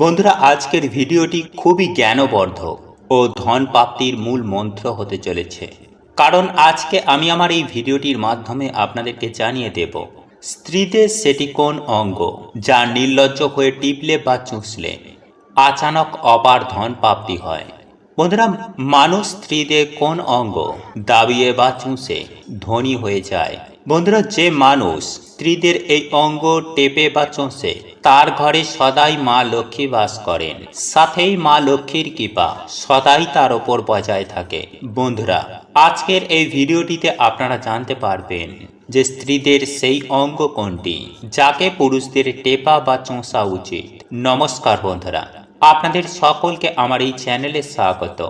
বন্ধুরা, আজকের ভিডিওটি খুবই জ্ঞানবর্ধক ও ধন প্রাপ্তির মূল মন্ত্র হতে চলেছে। কারণ আজকে আমি আমার এই ভিডিওটির মাধ্যমে আপনাদেরকে জানিয়ে দেব স্ত্রীদের সেটি কোন অঙ্গ যা নির্লজ্জ হয়ে টিপলে বা চুষলে আচানক অপার ধন প্রাপ্তি হয়? বন্ধুরা, মানুষ স্ত্রীদের কোন অঙ্গ দাবিয়ে বা চুষে ধনী হয়ে যায়? বন্ধুরা, যে মানুষ স্ত্রীদের এই অঙ্গ টেপে বা চোষে তার ঘরে সদাই মা লক্ষ্মী বাস করেন। সাথেই মা লক্ষ্মীর কৃপা, সদাই তার ওপর বজায় থাকে। বন্ধুরা, আজকের এই ভিডিওটিতে আপনারা জানতে পারবেন যে স্ত্রীদের সেই অঙ্গ কোনটি, যাকে পুরুষদের টেপা বা চোষা উচিত। নমস্কার বন্ধুরা, আপনাদের সকলকে আমার এই চ্যানেলে স্বাগত।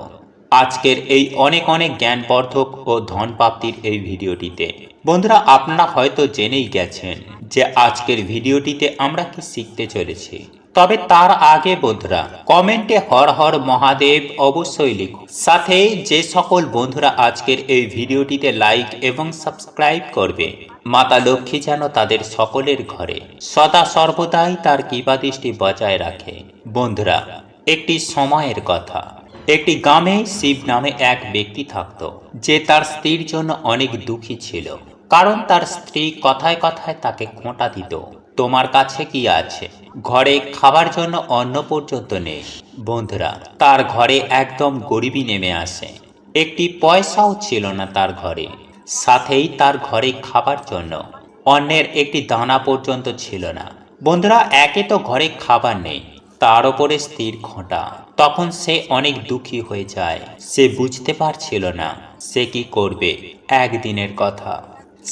আজকের এই অনেক অনেক জ্ঞানবর্ধক ও ধন প্রাপ্তির এই ভিডিওটিতে। বন্ধুরা, আপনারা হয়তো জেনেই গেছেন যে আজকের ভিডিওটিতে আমরা কি শিখতে চলেছি। তবে তার আগে বন্ধুরা, কমেন্টে হর হর মহাদেব অবশ্যই লিখুন সাথে যে সকল বন্ধুরা আজকের এই ভিডিওটিতে লাইক এবং সাবস্ক্রাইব করবে, মাতা লক্ষ্মী যেন তাদের সকলের ঘরে সদা সর্বদাই তার কৃপাদৃষ্টি বজায় রাখে। বন্ধুরা, একটি সময়ের কথা। একটি গ্রামে শিব নামে এক ব্যক্তি থাকত, যে তার স্ত্রীর জন্য অনেক দুঃখী ছিল। কারণ তার স্ত্রী কথায় কথায় তাকে খোঁটা দিত। তোমার কাছে কি আছে? ঘরে খাবার জন্য অন্ন পর্যন্ত নেই। বন্ধুরা, তার ঘরে একদম গরিবী নেমে আসে। একটি পয়সাও ছিল না তার ঘরে। সাথেই তার ঘরে খাবার জন্য। অন্যের একটি দানা পর্যন্ত ছিল না। বন্ধুরা, একে তো ঘরে খাবার নেই। তার ওপরে স্থির খোঁটা। তখন সে অনেক দুঃখী হয়ে যায়। সে বুঝতে পারছিল না। সে কি করবে? একদিনের কথা।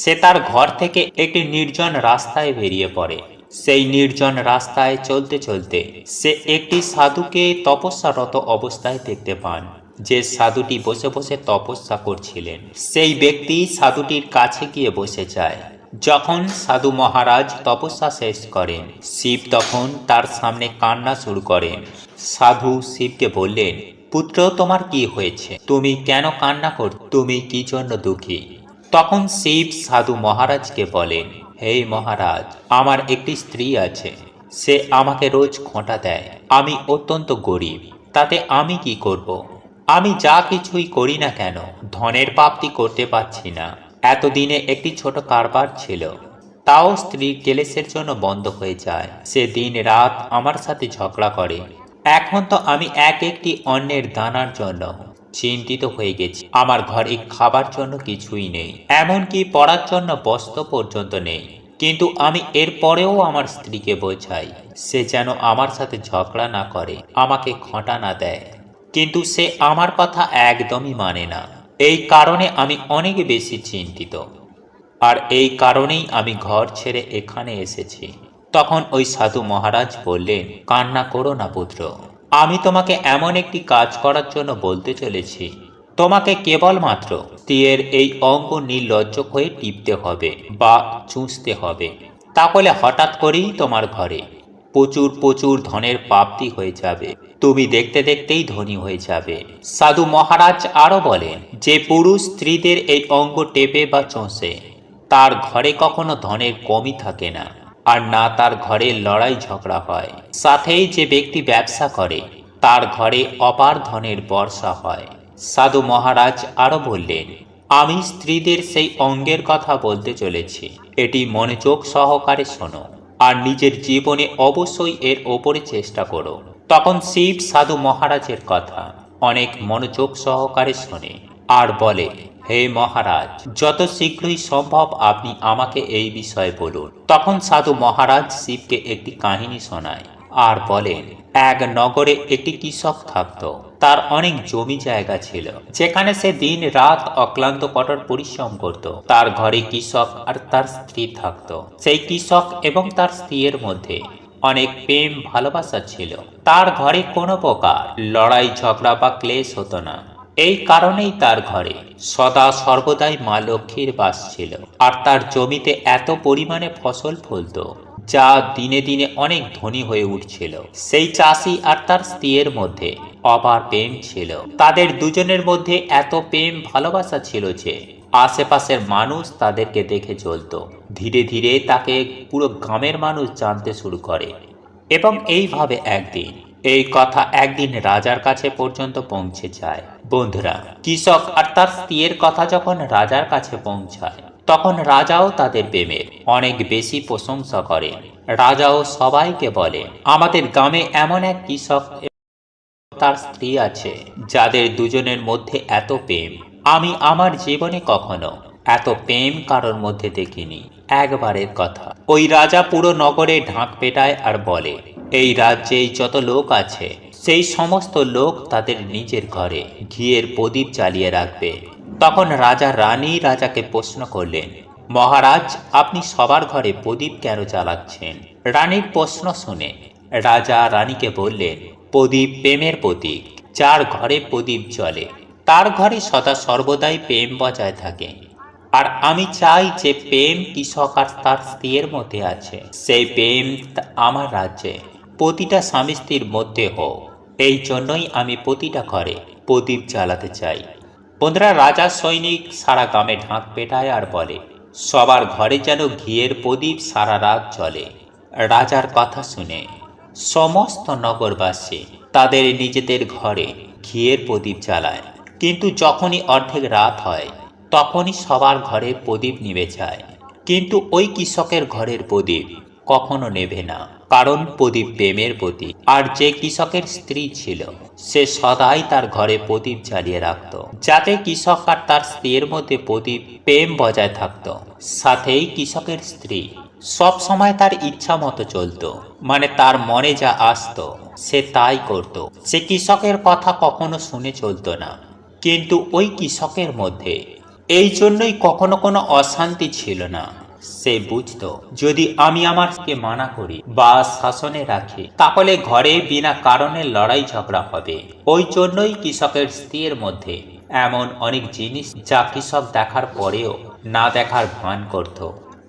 সে তার ঘর থেকে একটি নির্জন রাস্তায় বেরিয়ে পড়ে। সেই নির্জন রাস্তায় চলতে চলতে সে একটি সাধুকে তপস্যারত অবস্থায় দেখতে পান, যে সাধুটি বসে বসে তপস্যা করছিলেন। সেই ব্যক্তি সাধুটির কাছে গিয়ে বসে যায়। যখন সাধু মহারাজ তপস্যা শেষ করেন, শিব তখন তার সামনে কান্না শুরু করেন। সাধু শিবকে বললেন, পুত্র, তোমার কি হয়েছে? তুমি কেন কান্না কর, তুমি কি জন্য দুঃখী? তখন শিব সাধু মহারাজকে বলেন হে মহারাজ, আমার একটি স্ত্রী আছে। সে আমাকে রোজ খোঁটা দেয়। আমি অত্যন্ত গরিব। তাতে আমি কি করব। আমি যা কিছুই করি না কেন, ধনের প্রাপ্তি করতে পারছি না। এতদিনে একটি ছোট কারবার ছিল। তাও স্ত্রীর কেলেসের জন্য বন্ধ হয়ে যায়। সে দিন রাত আমার সাথে ঝগড়া করে। এখন তো আমি এক একটি অন্যের দানার জন্য চিন্তিত হয়ে গেছি। আমার ঘরে খাবার জন্য কিছুই নেই। এমনকি পড়ার জন্য বস্ত্র পর্যন্ত নেই। কিন্তু আমি এর পরেও আমার স্ত্রীকে বোঝাই, সে যেন আমার সাথে ঝগড়া না করে, আমাকে খটা না দেয়। কিন্তু সে আমার কথা একদমই মানে না। এই কারণে আমি অনেক বেশি চিন্তিত। আর এই কারণেই আমি ঘর ছেড়ে এখানে এসেছি। তখন ওই সাধু মহারাজ বললেন, কান্না করো না, পুত্র। আমি তোমাকে এমন একটি কাজ করার জন্য বলতে চলেছি। তোমাকে কেবলমাত্র স্ত্রীর এই অঙ্গ নির্লজ্জক হয়ে টিপতে হবে বা চুষতে হবে। তাহলে হঠাৎ করেই তোমার ঘরে প্রচুর প্রচুর ধনের প্রাপ্তি হয়ে যাবে। তুমি দেখতে দেখতেই ধনী হয়ে যাবে। সাধু মহারাজ আরও বলেন, যে পুরুষ স্ত্রীদের এই অঙ্গ টেপে বা চষে তার ঘরে কখনো ধনের কমই থাকে না। আর না তার ঘরে লড়াই ঝগড়া হয়। সাথেই যে ব্যক্তি ব্যবসা করে, তার ঘরে অপার ধনের বর্ষা হয়। সাধু মহারাজ আরও বললেন, আমি স্ত্রীদের সেই অঙ্গের কথা বলতে চলেছি। এটি মনোযোগ সহকারে শোনো, আর নিজের জীবনে অবশ্যই এর ওপরে চেষ্টা করো। তখন শিব সাধু মহারাজের কথা অনেক মনোযোগ সহকারে শোনে আর বলে হে মহারাজ, যত শীঘ্রই সম্ভব আপনি আমাকে এই বিষয়ে বলুন। তখন সাধু মহারাজ শিবকে একটি কাহিনী শোনায় আর বলেন, এক নগরে একটি কৃষক থাকত। তার অনেক জমি জায়গা ছিল, যেখানে সে দিন রাত অক্লান্ত কঠোর পরিশ্রম করত। তার ঘরে কৃষক আর তার স্ত্রী থাকত। সেই কৃষক এবং তার স্ত্রীর মধ্যে অনেক প্রেম ভালোবাসা ছিল। তার ঘরে কোনো প্রকার লড়াই ঝগড়া বা ক্লেশ হতো না। এই কারণেই তার ঘরে সদা সর্বদাই মা লক্ষ্মীর বাস ছিল। আর তার জমিতে এত পরিমাণে ফসল ফলত, যা দিনে দিনে অনেক ধনী হয়ে উঠছিল। সেই চাষি আর তার স্ত্রীর মধ্যে অপার প্রেম ছিল। তাদের দুজনের মধ্যে এত প্রেম ভালোবাসা ছিল যে আশেপাশের মানুষ তাদেরকে দেখে চলতো ধীরে ধীরে তাকে পুরো গ্রামের মানুষ জানতে শুরু করে। এবং এইভাবে একদিন এই কথা একদিন রাজার কাছে পর্যন্ত পৌঁছে যায়। বন্ধুরা, কৃষক আর তার স্ত্রীর কথা যখন রাজার কাছে পৌঁছায়, তখন রাজাও তাদের প্রেমের অনেক বেশি প্রশংসা করেন রাজাও সবাইকে বলে, আমাদের গ্রামে এমন এক কৃষক তার স্ত্রী আছে, যাদের দুজনের মধ্যে এত প্রেম। আমি আমার জীবনে কখনো এত প্রেম কারোর মধ্যে দেখিনি। একবারের কথা। ওই রাজা পুরো নগরে ঢাক পেটায় আর বলে, এই রাজ্যে যত লোক আছে, সেই সমস্ত লোক তাদের নিজের ঘরে ঘিয়ের প্রদীপ জ্বালিয়ে রাখবে। তখন রাজা রানী রাজাকে প্রশ্ন করলেন, মহারাজ, আপনি সবার ঘরে প্রদীপ কেন চালাচ্ছেন রানীর প্রশ্ন শুনে রাজা রানীকে বললেন, প্রদীপ প্রেমের প্রতীক, যার ঘরে প্রদীপ জ্বলে, তার ঘরে সদা সর্বদাই প্রেম বজায় থাকে। আর আমি চাই যে প্রেম কৃষক আর তার স্ত্রীর মধ্যে আছে। সেই প্রেম আমার রাজ্যে। প্রতিটা স্বামী স্ত্রীর মধ্যে হোক। এই জন্যই আমি প্রতিটা ঘরে প্রদীপ জ্বালাতে চাই। বন্ধুরা, রাজা সৈনিক সারা গ্রামে ঢাক পেটায় আর বলে, সবার ঘরে যেন ঘিয়ের প্রদীপ সারা রাত জ্বলে। রাজার কথা শুনে সমস্ত নগরবাসী তাদের নিজেদের ঘরে ঘিয়ের প্রদীপ জ্বালায়। কিন্তু যখনই অর্ধেক রাত হয় তখনই সবার ঘরে প্রদীপ নিভে যায়। কিন্তু ওই কৃষকের ঘরের প্রদীপ কখনো নেভে না, কারণ প্রদীপ প্রেমের প্রতীক। আর যে কৃষকের স্ত্রী ছিল, সে সদাই তার ঘরে প্রদীপ জ্বালিয়ে রাখত, যাতে কৃষক আর তার স্ত্রীর মধ্যে প্রদীপ প্রেম বজায় থাকত। সাথেই কৃষকের স্ত্রী সব সময় তার ইচ্ছা মতো চলতো মানে তার মনে যা আসতো, সে তাই করত। সে কৃষকের কথা কখনো শুনে চলতো না, কিন্তু ওই কৃষকের মধ্যে এই জন্যই কখনো কোনো অশান্তি ছিল না। সে বুঝতো, যদি আমি আমারকে মানা করি বা শাসনে রাখি, তাহলে ঘরে বিনা কারণে লড়াই ঝগড়া হবে। ওই জন্যই কৃষকের স্ত্রীর মধ্যে এমন অনেক জিনিস যা কৃষক দেখার পরেও না দেখার ভান করত।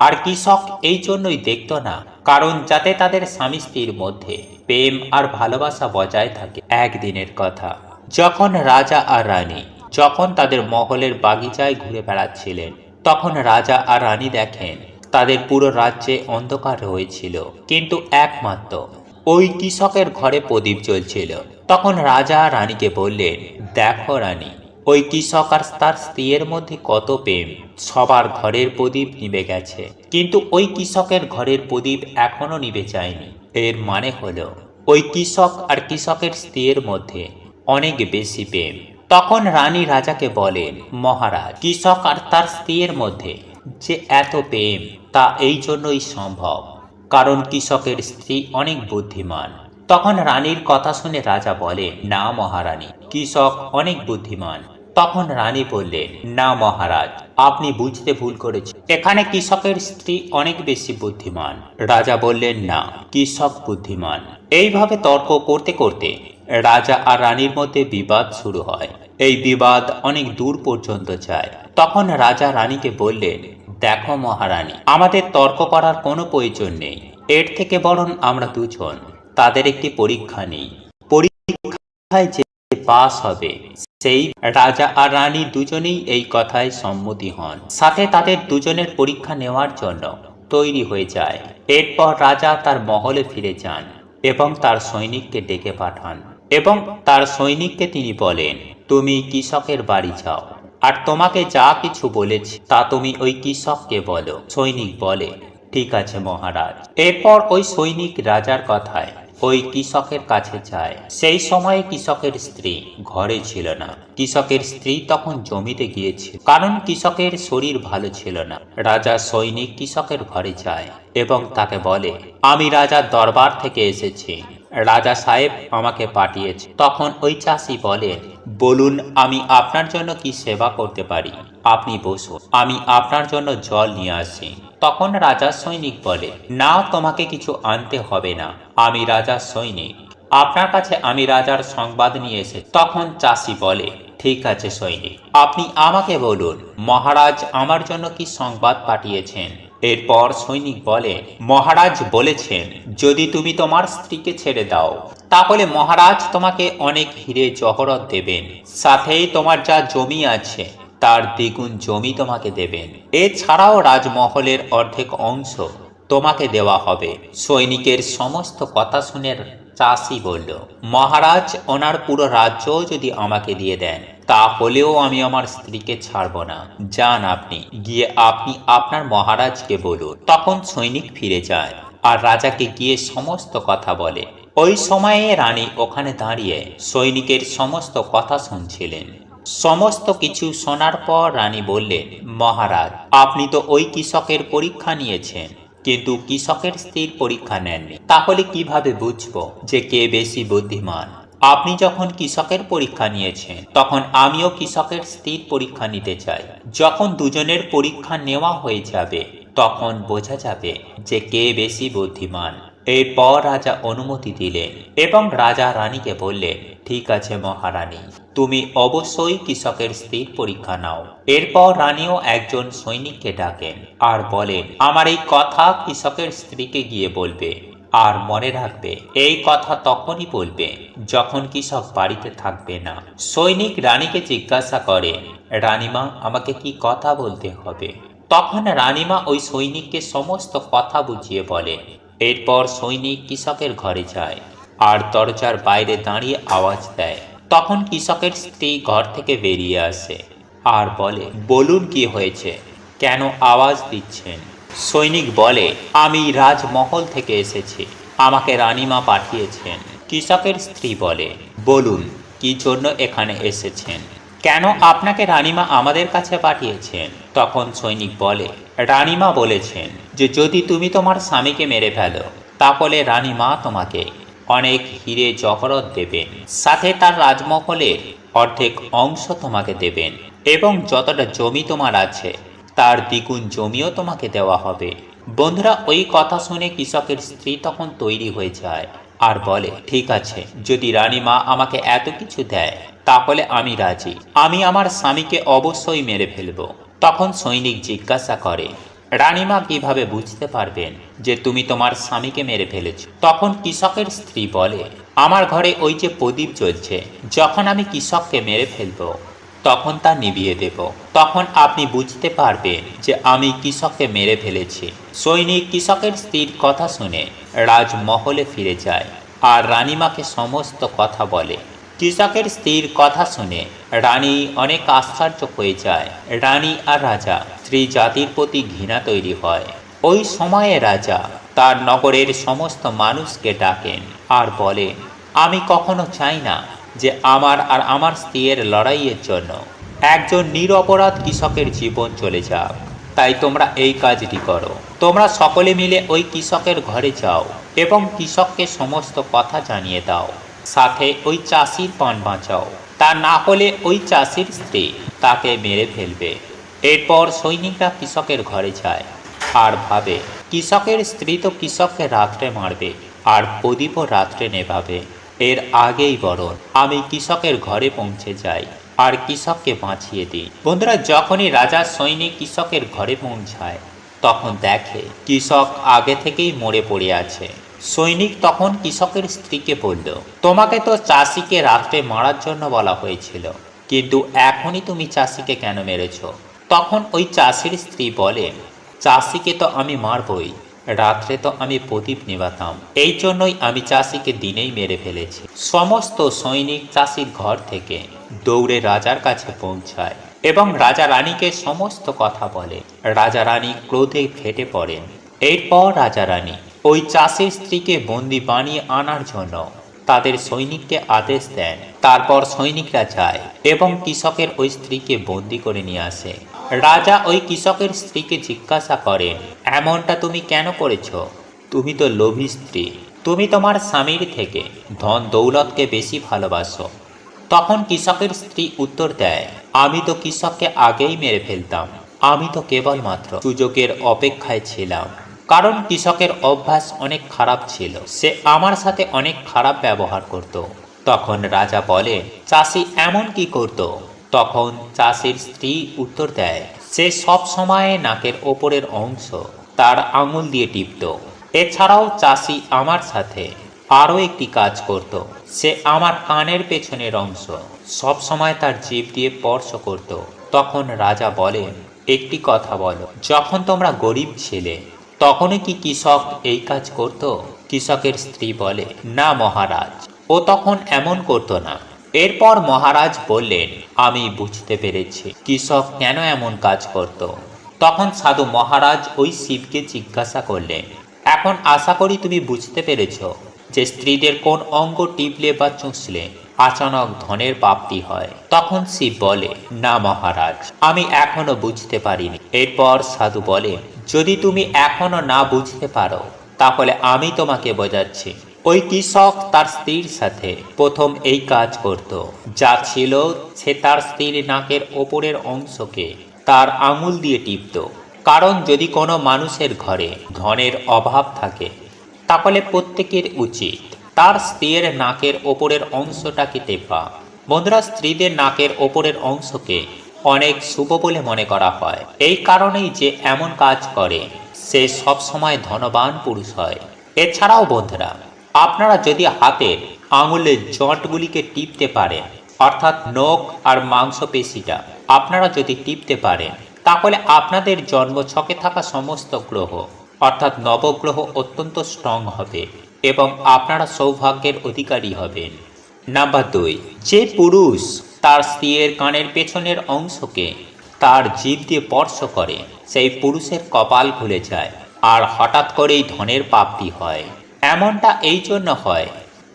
আর কৃষক এই জন্যই দেখতো না, কারণ যাতে তাদের স্বামী স্ত্রীর মধ্যে প্রেম আর ভালোবাসা বজায় থাকে একদিনের কথা। যখন রাজা আর রানী যখন তাদের মহলের বাগিচায় ঘুরে বেড়াচ্ছিলেন, তখন রাজা আর রানী দেখেন, তাদের পুরো রাজ্যে অন্ধকার হয়েছিল কিন্তু একমাত্র ওই কৃষকের ঘরে প্রদীপ চলছিল তখন রাজা রানীকে বললেন, দেখো রানী, ওই কৃষক আর তার স্ত্রীর মধ্যে কত প্রেম। সবার ঘরের প্রদীপ নিবে গেছে। কিন্তু ওই কৃষকের ঘরের প্রদীপ এখনও নিবে যায়নি। এর মানে হলো, ওই কৃষক আর কৃষকের স্ত্রীর মধ্যে অনেক বেশি প্রেম। তখন রানী রাজাকে বলেন, মহারাজ, কৃষক আর তার স্ত্রীর মধ্যে যে এত প্রেম, তা এই জন্যই সম্ভব। কারণ কৃষকের স্ত্রী অনেক বুদ্ধিমান। তখন রানীর কথা শুনে রাজা বলে না মহারানী, কৃষক অনেক বুদ্ধিমান। তখন রানী বললেন, না মহারাজ, আপনি বুঝতে ভুল করেছেন। এখানে কৃষকের স্ত্রী অনেক বেশি বুদ্ধিমান। রাজা বললেন, না, কৃষক বুদ্ধিমান। এইভাবে তর্ক করতে করতে রাজা আর রানীর মধ্যে বিবাদ শুরু হয়। এই বিবাদ অনেক দূর পর্যন্ত যায়। তখন রাজা রানীকে বললেন, দেখো মহারানী, আমাদের তর্ক করার কোনো প্রয়োজন নেই। এর থেকে বরং আমরা দুজন। তাদের একটি পরীক্ষা নেই। পরীক্ষায় যে পাস হবে, সেই রাজা আর রানী দুজনেই এই কথায় সম্মতি হন। সাথে তাদের দুজনের পরীক্ষা নেওয়ার জন্য তৈরি হয়ে যায়। এরপর রাজা তার মহলে ফিরে যান এবং তার সৈনিককে ডেকে পাঠান। এবং তার সৈনিককে তিনি বলেন, তুমি কৃষকের বাড়ি যাও। আর তোমাকে যা কিছু বলেছি, তা তুমি ওই কৃষককে বলো। সৈনিক বলে, ঠিক আছে মহারাজ। এরপর ওই সৈনিক রাজার কথায় ওই কৃষকের কাছে যায়। সেই সময়ে কৃষকের স্ত্রী ঘরে ছিল না। কৃষকের স্ত্রী তখন জমিতে গিয়েছিল, কারণ কৃষকের শরীর ভালো ছিল না। রাজা সৈনিক কৃষকের ঘরে যায় এবং তাকে বলে, আমি রাজার দরবার থেকে এসেছি। রাজা সাহেব আমাকে পাঠিয়েছে। তখন ওই চাষি বলে, বলুন, আমি আপনার জন্য কি সেবা করতে পারি? আপনি বসুন, আমি আপনার জন্য জল নিয়ে আসি। তখন রাজা সৈনিক বলে, না, তোমাকে কিছু আনতে হবে না। আমি রাজা সৈনিক। আপনার কাছে আমি রাজার সংবাদ নিয়ে এসে তখন চাষি বলে ঠিক আছে, সৈনিক। আপনি আমাকে বলুন, মহারাজ আমার জন্য কি সংবাদ পাঠিয়েছেন? এরপর সৈনিক বলে, মহারাজ বলেছেন, যদি তুমি তোমার স্ত্রীকে ছেড়ে দাও, তাহলে মহারাজ তোমাকে অনেক হিরে জহরত দেবেন, সাথেই তোমার যা জমি আছে, তার দ্বিগুণ জমি তোমাকে দেবেন। এছাড়াও রাজমহলের অর্ধেক অংশ তোমাকে দেওয়া হবে। সৈনিকের সমস্ত কথা শুনে চাষি বলল, মহারাজ, ওনার পুরো রাজ্য যদি আমাকে দিয়ে দেন, তাহলেও আমি আমার স্ত্রীকে ছাড়ব না। যান আপনি, গিয়ে আপনি আপনার মহারাজকে বলুন। তখন সৈনিক ফিরে যায় আর রাজাকে গিয়ে সমস্ত কথা বলে। ওই সময়ে রানী ওখানে দাঁড়িয়ে সৈনিকের সমস্ত কথা শুনছিলেন। সমস্ত কিছু শোনার পর রানী বললেন, মহারাজ, আপনি তো ওই কৃষকের পরীক্ষা নিয়েছেন। কিন্তু কৃষকের স্থির পরীক্ষা নেননি। তাহলে কীভাবে বুঝব যে কে বেশি বুদ্ধিমান? আপনি যখন কৃষকের পরীক্ষা নিয়েছেন, তখন আমিও কৃষকের স্থির পরীক্ষা নিতে চাই। যখন দুজনের পরীক্ষা নেওয়া হয়ে যাবে, তখন বোঝা যাবে যে কে বেশি বুদ্ধিমান। এরপর রাজা অনুমতি দিলেন এবং রাজা রানীকে বললেন ঠিক আছে মহারানী, তুমি অবশ্যই কৃষকের স্ত্রীর পরীক্ষা নাও। এরপর রানীও একজন সৈনিককে ডাকেন আর বলেন, আমার এই কথা কৃষকের স্ত্রীকে গিয়ে বলবে আর মনে রাখবে, এই কথা তখনই বলবে যখন কৃষক বাড়িতে থাকবে না। সৈনিক রানীকে জিজ্ঞাসা করে, রানীমা, আমাকে কি কথা বলতে হবে? তখন রানীমা ওই সৈনিককে সমস্ত কথা বুঝিয়ে বলে এরপর সৈনিক কৃষকের ঘরে যায় আর দরজার বাইরে দাঁড়িয়ে আওয়াজ দেয়। তখন কৃষকের স্ত্রী ঘর থেকে বেরিয়ে আসে আর বলে, বলুন কি হয়েছে? কেন আওয়াজ দিচ্ছেন? সৈনিক বলে, আমি রাজমহল থেকে এসেছি। আমাকে রানীমা পাঠিয়েছেন। কৃষকের স্ত্রী বলে, বলুন, কি জন্য এখানে এসেছেন? কেন আপনাকে রানীমা আমাদের কাছে পাঠিয়েছেন? তখন সৈনিক বলে রানীমা বলেছেন যে যদি তুমি তোমার স্বামীকে মেরে ফেলো, তাহলে রানীমা তোমাকে অনেক হিরে জহরত দেবেন। সাথে তার রাজমহলের অর্ধেক অংশ তোমাকে দেবেন এবং যতটা জমি তোমার আছে, তার দ্বিগুণ জমিও তোমাকে দেওয়া হবে। বন্ধুরা, ওই কথা শুনে কৃষকের স্ত্রী তখন তৈরি হয়ে যায় আর বলে, ঠিক আছে, যদি রানীমা আমাকে এত কিছু দেয়, তাহলে আমি রাজি। আমি আমার স্বামীকে অবশ্যই মেরে ফেলব। তখন সৈনিক জিজ্ঞাসা করে, রানীমা কীভাবে বুঝতে পারবেন যে তুমি তোমার স্বামীকে মেরে ফেলেছ? তখন কৃষকের স্ত্রী বলে, আমার ঘরে ওই যে প্রদীপ জ্বলছে, যখন আমি কৃষককে মেরে ফেলব, তখন তা নিভিয়ে দেব। তখন আপনি বুঝতে পারবেন যে আমি কৃষককে মেরে ফেলেছি। সৈনিক কৃষকের স্ত্রীর কথা শুনে রাজমহলে ফিরে যায় আর রানীমাকে সমস্ত কথা বলে। কৃষকের স্ত্রীর কথা শুনে রানী অনেক আশ্চর্য হয়ে যায়। রানী আর রাজা স্ত্রী জাতির প্রতি ঘৃণা তৈরি হয়। ওই সময়ে রাজা তার নগরের সমস্ত মানুষকে ডাকেন আর বলেন, আমি কখনো চাই না যে আমার আর আমার স্ত্রীর লড়াইয়ের জন্য একজন নিরপরাধ কৃষকের জীবন চলে যাক। তাই তোমরা এই কাজটি করো। তোমরা সকলে মিলে ওই কৃষকের ঘরে যাও এবং কৃষককে সমস্ত কথা জানিয়ে দাও। সাথে ওই চাষির পান বাঁচাও। তা না হলে ওই চাষির স্ত্রী তাকে মেরে ফেলবে। এরপর সৈনিকরা কৃষকের ঘরে যায় আর ভাবে, কৃষকের স্ত্রী তো কৃষককে রাত্রে মারবে আর প্রদীপও রাত্রে নেভাবে। এর আগেই বরণ, আমি কৃষকের ঘরে পৌঁছে যাই আর কৃষককে বাঁচিয়ে দিই। বন্ধুরা, যখনই রাজা সৈনিক কৃষকের ঘরে পৌঁছায়, তখন দেখে কৃষক আগে থেকেই মরে পড়ে আছে। সৈনিক তখন কৃষকের স্ত্রীকে বলল, তোমাকে তো চাষিকে রাত্রে মারার জন্য বলা হয়েছিল, কিন্তু এখনই তুমি চাষিকে কেন মেরেছ? তখন ওই চাষির স্ত্রী বলেন চাষিকে তো আমি মারবই, রাত্রে তো আমি প্রদীপ নেবাতাম, এই জন্যই আমি চাষিকে দিনেই মেরে ফেলেছি। সমস্ত সৈনিক চাষির ঘর থেকে দৌড়ে রাজার কাছে পৌঁছায় এবং রাজা রানীকে সমস্ত কথা বলে। রাজা রানী ক্রোধে ফেটে পড়েন। এরপর রাজা রানী ওই চাষির স্ত্রীকে বন্দি বানিয়ে আনার জন্য তাদের সৈনিককে আদেশ দেন। তারপর সৈনিকরা যায় এবং কৃষকের ওই স্ত্রীকে বন্দি করে নিয়ে আসে। রাজা ওই কৃষকের স্ত্রীকে জিজ্ঞাসা করেন, এমনটা তুমি কেন করেছ? তুমি তো লোভী স্ত্রী। তুমি তোমার স্বামীর থেকে ধন দৌলতকে বেশি ভালোবাসো। তখন কৃষকের স্ত্রী উত্তর দেয়, আমি তো কৃষককে আগেই মেরে ফেলতাম। আমি তো কেবলমাত্র সুযোগের অপেক্ষায় ছিলাম। কারণ কৃষকের অভ্যাস অনেক খারাপ ছিল। সে আমার সাথে অনেক খারাপ ব্যবহার করত। তখন রাজা বলে, চাষি এমন কি করত? তখন চাষির স্ত্রী উত্তর দেয়, সে সব সময় নাকের ওপরের অংশ তার আঙুল দিয়ে টিপত। এছাড়াও চাষি আমার সাথে আরও একটি কাজ করত। সে আমার কানের পেছনের অংশ সব সময় তার জিভ দিয়ে স্পর্শ করত। তখন রাজা বলেন, একটি কথা বলো, যখন তোমরা গরিব ছিলে তখনই কি কৃষক এই কাজ করত? কৃষকের স্ত্রী বলে, না মহারাজ। ও তখন এমন করতো না। এরপর মহারাজ বললেন, আমি বুঝতে পেরেছি, কৃষক কেন এমন কাজ করত? তখন সাধু মহারাজ ওই শিবকে জিজ্ঞাসা করলেন, এখন আশা করি তুমি বুঝতে পেরেছ যে স্ত্রীদের কোন অঙ্গ টিপলে বা চুষলে আচানক ধনের প্রাপ্তি হয়। তখন শিব বলে, না মহারাজ, আমি এখনও বুঝতে পারিনি। এরপর সাধু বলে যদি তুমি এখনও না বুঝতে পারো, তাহলে আমি তোমাকে বোঝাচ্ছি। ওই কৃষক তার স্ত্রীর সাথে প্রথম এই কাজ করত। যা ছিল, সে তার স্ত্রীর নাকের ওপরের অংশকে তার আঙুল দিয়ে টিপত। কারণ যদি কোনো মানুষের ঘরে ধনের অভাব থাকে, তাহলে প্রত্যেকের উচিত তার স্ত্রীর নাকের ওপরের অংশটাকে টেপা। বন্ধুরা, স্ত্রীদের নাকের ওপরের অংশকে অনেক শুভ বলে মনে করা হয়। এই কারণেই যে এমন কাজ করে, সে সবসময় ধনবান পুরুষ হয়। এছাড়াও বন্ধুরা, আপনারা যদি হাতের আঙুলের জটগুলিকে টিপতে পারেন, অর্থাৎ নখ আর মাংসপেশিটা আপনারা যদি টিপতে পারেন, তাহলে আপনাদের জন্মছকে থাকা সমস্ত গ্রহ, অর্থাৎ নবগ্রহ অত্যন্ত স্ট্রং হবে এবং আপনারা সৌভাগ্যের অধিকারী হবেন। নাম্বার দুই, যে পুরুষ তার স্ত্রীর কানের পেছনের অংশকে তার জীব দিয়ে স্পর্শ করে। সেই পুরুষের কপাল খুলে যায় আর হঠাৎ করেই ধনের প্রাপ্তি হয়। এমনটা এই জন্য হয়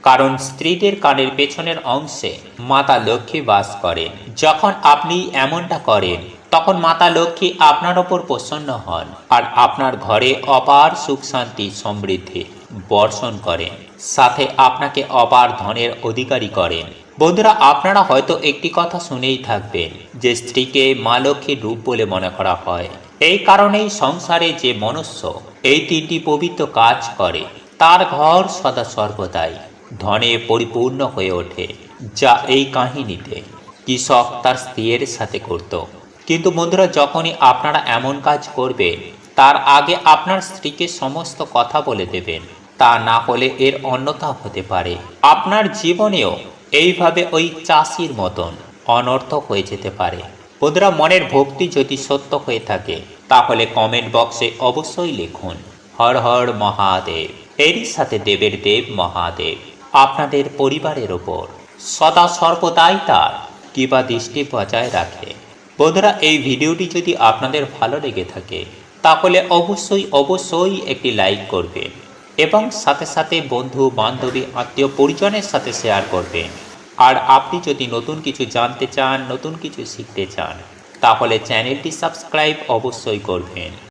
কারণ স্ত্রীদের কানের পেছনের অংশে মাতা লক্ষ্মী বাস করেন। যখন আপনি এমনটা করেন, তখন মাতা লক্ষ্মী আপনার ওপর প্রসন্ন হন আর আপনার ঘরে অপার সুখ শান্তি সমৃদ্ধি বর্ষণ করেন। সাথে আপনাকে অপার ধনের অধিকারী করেন। বন্ধুরা, আপনারা হয়তো একটি কথা শুনেই থাকবেন যে স্ত্রীকে মা লক্ষ্মীর রূপ বলে মনে করা হয়। এই কারণেই সংসারে যে মনুষ্য, এই তিনটি পবিত্র কাজ করে, তার ঘর সদা সর্বদাই ধনে পরিপূর্ণ হয়ে ওঠে, যা এই কাহিনীতে কৃষক তার স্ত্রীর সাথে করত। কিন্তু বন্ধুরা, যখনই আপনারা এমন কাজ করবেন, তার আগে আপনার স্ত্রীকে সমস্ত কথা বলে দেবেন। তা না হলে এর অন্যথা হতে পারে। আপনার জীবনেও এইভাবে ওই চাষির মতন অনর্থক হয়ে যেতে পারে। বন্ধুরা মনের ভক্তি যদি সত্য হয়ে থাকে, তাহলে কমেন্ট বক্সে অবশ্যই লিখুন, হর হর মহাদেব। এরই সাথে দেবের দেব মহাদেব আপনাদের পরিবারের ওপর। সদা সর্বদাই তার কিবা দৃষ্টি বজায় রাখে। বন্ধুরা, এই ভিডিওটি যদি আপনাদের ভালো লেগে থাকে, তাহলে অবশ্যই অবশ্যই একটি লাইক করবেন। এবং সাথে সাথে বন্ধু, বান্ধবী, আত্মীয় পরিজনের সাথে শেয়ার করবেন। আর আপনি যদি নতুন কিছু জানতে চান, নতুন কিছু শিখতে চান, তাহলে চ্যানেলটি সাবস্ক্রাইব অবশ্যই করবেন।